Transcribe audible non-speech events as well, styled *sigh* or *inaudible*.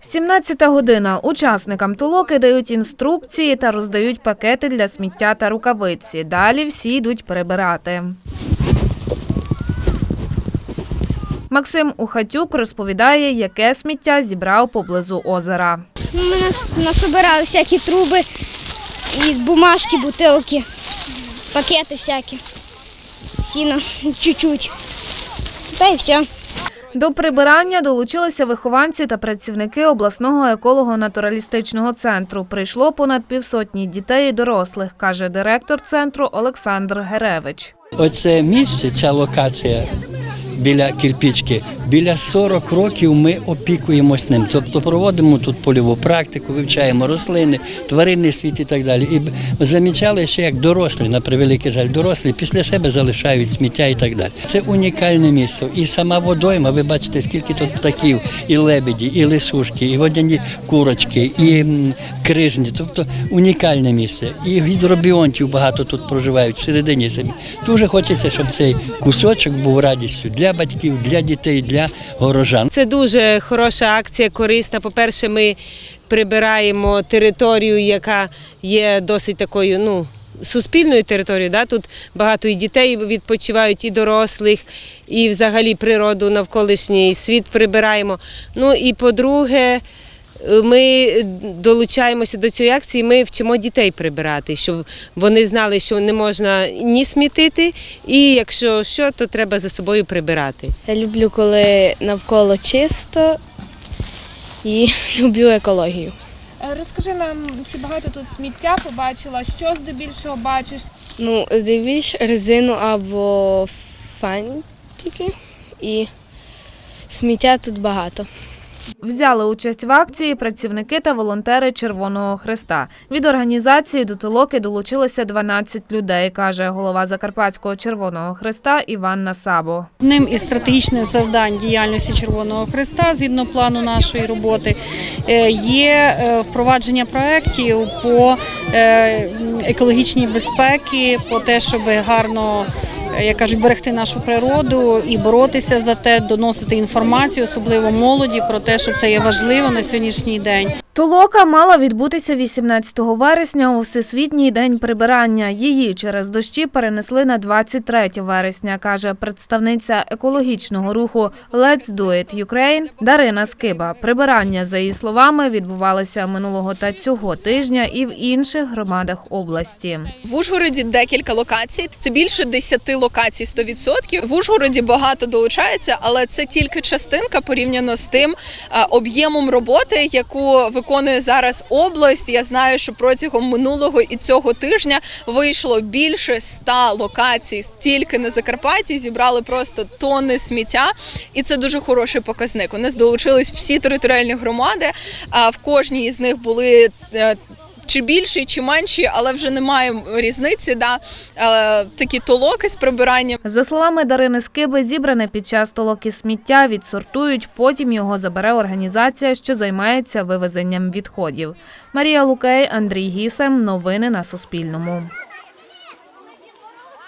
17 година. Учасникам толоки дають інструкції та роздають пакети для сміття та рукавиці. Далі всі йдуть перебирати. Максим Ухатюк розповідає, яке сміття зібрав поблизу озера. Ну, Ми нас, насобирали всякі труби, і бумажки, бутилки, пакети всякі, сіно, чуть-чуть. Та й все. До прибирання долучилися вихованці та працівники обласного еколого-натуралістичного центру. Прийшло понад півсотні дітей і дорослих, каже директор центру Олександр Геревич. Оце місце, ця локація біля кірпічки, біля 40 років ми опікуємось ним. Тобто проводимо тут польову практику, вивчаємо рослини, тваринний світ і так далі. І замічали, що як дорослі, на превеликий жаль, дорослі після себе залишають сміття і так далі. Це унікальне місце. І сама водойма, ви бачите, скільки тут птахів, і лебеді, і лисушки, і водяні курочки, і крижні. Тобто унікальне місце. І гідробіонтів багато тут проживають всередині самі. Дуже хочеться, щоб цей кусочок був радістю для батьків, для дітей, для горожан. Це дуже хороша акція, корисна. По-перше, ми прибираємо територію, яка є досить такою, ну. Суспільною територією, да? тут багато і дітей відпочивають, і дорослих, і взагалі природу навколишній світ прибираємо. Ну і по-друге, ми долучаємося до цієї акції, ми вчимо дітей прибирати, щоб вони знали, що не можна ні смітити, і якщо що, то треба за собою прибирати. Я люблю, коли навколо чисто і *laughs* люблю екологію. Е, Розкажи нам, чи багато тут сміття побачила, що здебільшого бачиш? Ну, дивіш резину або фантики і сміття тут багато. Взяли участь в акції працівники та волонтери Червоного Хреста. Від організації до толоки долучилося 12 людей, каже голова Закарпатського Червоного Хреста Іван Насабо. Одним із стратегічних завдань діяльності Червоного Христа згідно плану нашої роботи е, є е, впровадження проєктів по е, екологічній безпеці, по те, щоб гарно. Е, Як кажуть, берегти нашу природу і боротися за те, доносити інформацію, особливо молоді, про те, що це є важливо на сьогоднішній день. Толока мала відбутися 18 вересня у Всесвітній день прибирання. Її через дощі перенесли на 23 вересня, каже представниця екологічного руху Let's Do It Ukraine Дарина Скиба. Прибирання, за її словами, відбувалося минулого та цього тижня і в інших громадах області. В Ужгороді декілька локацій. Це більше 10 локацій 100%. В Ужгороді багато долучається, але це тільки частинка порівняно з тим е, об'ємом роботи, яку виконує зараз область. Я знаю, що протягом минулого і цього тижня вийшло більше 100 локацій тільки на Закарпатті. Зібрали просто тонни сміття, і це дуже хороший показник. У нас долучились всі територіальні громади. А в кожній із них були. Чи більші, чи менші, але вже немає різниці. Да? Е, такі толоки з прибиранням. За словами Дарини Скиби, зібране під час толоки сміття відсортують, потім його забере організація, що займається вивезенням відходів. Марія Лукей, Андрій Гісем. Новини на Суспільному.